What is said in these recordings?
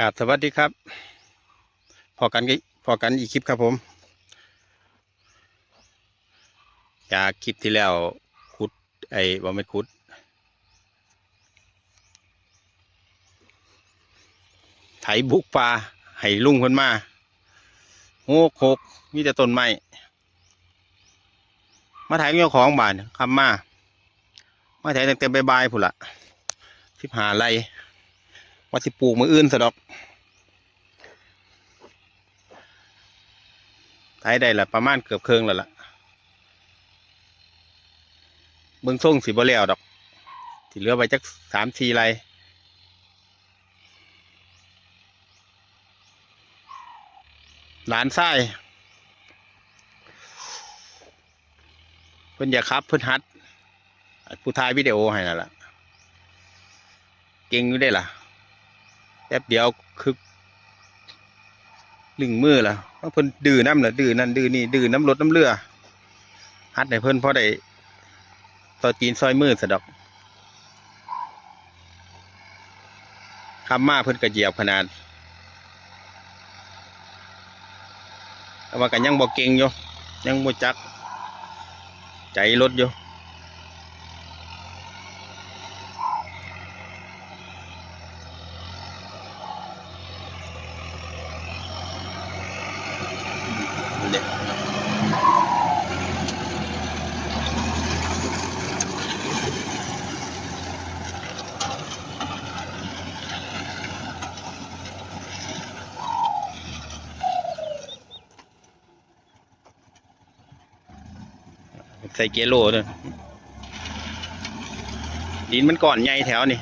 กาบสวัสดีครับ พอกันกิพอกันอีกคลิปครับผม จากคลิปที่แล้วขุดไอ้บ่ไม่นขุด ไถบุกปลาให้ลุงคนมาโอ้โคกมีแต่ต้นไม้มาถ่ายเจ้าของบ้านคำมา มาถ่ายตั้งแต่บ่ายๆพุ่นละสิบหาไร ว่าสิปลูกมืออื่นสะดอกถ่ายได้ละประมาณเกือบเครื่องแล้วล่ะเบิ่งส่งสิบ่แล้วดอกที่เหลือไปจักสามสี่ไรหลานไส้เพิ่นอยากครับเพิ่นฮัดผู้ถ่ายวิดีโอให้นั่นล่ะ เก่งอยู่ได้ล่ะ แป๊บเดียวคือลึงมือล่ะเพิ่นดื้อน้ำละดื้อนั่นดื้อนี่ดื้อน้ำรถน้ำเรือฮัดให้เพิ่นพอได้ต่อตีนซอยมือสะดอกคำมาเพิ่นก็เหยียบขนาดแต่ว่ากันยังบอกเก่งอยู่ยังบ่จัก ใจรถอยู่ ใส่เกโลเด้อดินมันก่อนใหญ่แถวนี่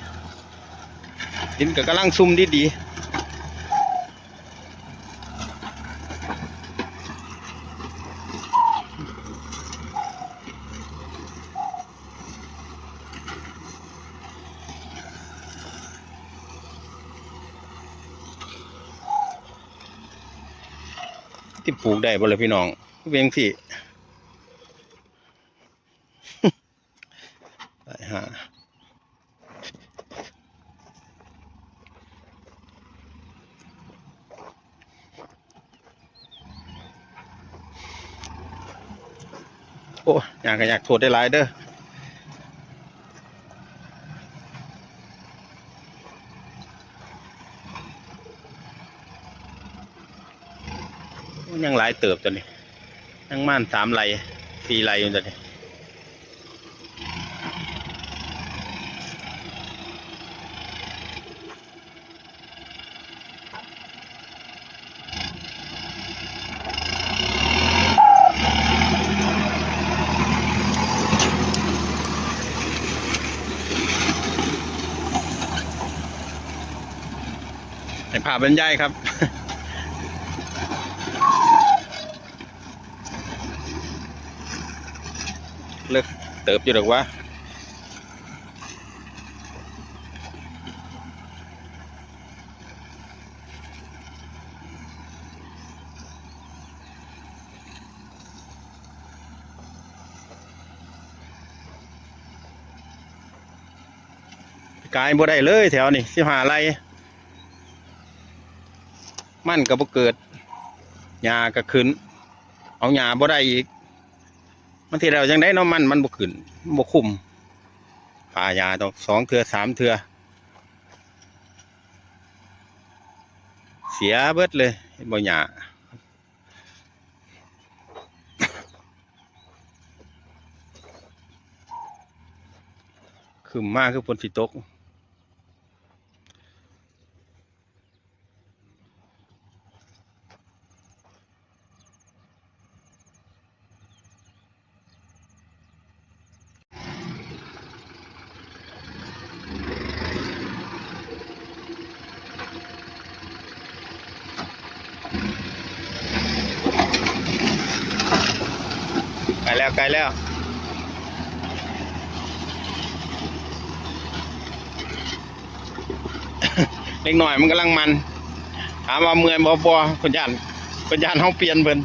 ดินก็กำลังซุ่มดีดีที่ปลูกได้บ่เลยพี่น้องเวียงสิ ไปหา โอ้อยากก็อยากโทษได้หลายเด้อยังหลายเติบตัวนี้ยังม่านสามไหลสี่ไหลอยู่ตัวนี้ ในภาบรรยายครับ เลิกเติบอยู่หรอกวะกายบ่ได้เลยแถวนี้สิหาอะไร มันก็บ่เกิดหญ้าก็ขึ้น เอาหญ้าบ่ได้อีกมันที่เราจังได้นาะมันมันบ่ขึ้นมันบ่คุ้มป่าหญ้าต้องสองเทือสามเทือเสียเบิดเลยบ่หญ้าขึ้นมากคือฝนสิตก แล้วไกลแล้วเล็กหน่อยมันกำลังมัน ถามว่าเมื่อยบ่บ่คนยานคนยานเฮาเปลี่ยนเพิ่น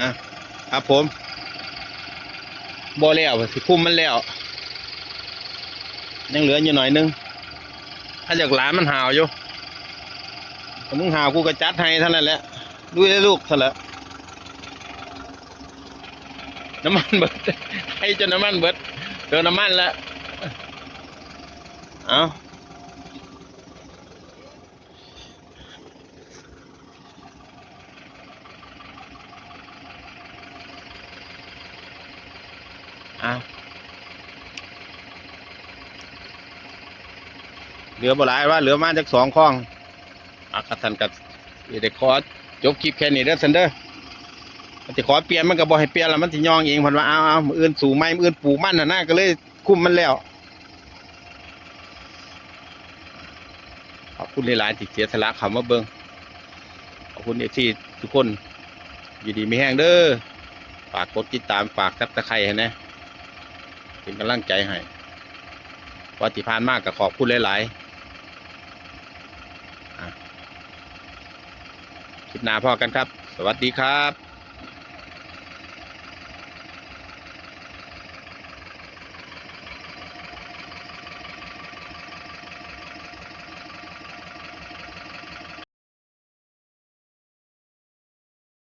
อะครับผมบ่แล้วสิคุมมันแล้ว ยังเหลืออยู่หน่อยนึง ถ้าจากหลานมันหาวอยู่ถ้ามึงหาวกูก็จัดให้เท่านั้นแหละดูได้ลูกเท่านั้นแหละน้ำมันเบิดให้จนน้ำมันเบิดเติมน้ำมันแล้ว เอาเอา เหลือบ่หลายว่าเหลือมาจากสองข้องอากระสันกัดเด็กขอจบคลิปแค่นี้เด้อซันเด้อมันจะขอเปลี่ยนมันก็บอกให้เปลี่ยนแล้วมันจะยองเองพันว่าเอาเอามืออื่นสู่ไม้อื่นปลูกมันน่ะนะก็เลยคุ้มมันแล้วขอบคุณหลายๆที่เสียสละคำว่าเบิงขอบคุณเอฟซีทุกคน อยู่ดีมีแห้งเด้อฝากกดติดตามฝากซับตะไคร้ให้นะเป็นกำลังใจให้วัติพานมากกับขอบคุณหลาย ๆอะ คลิปหน้าพอกันครับ สวัสดีครับ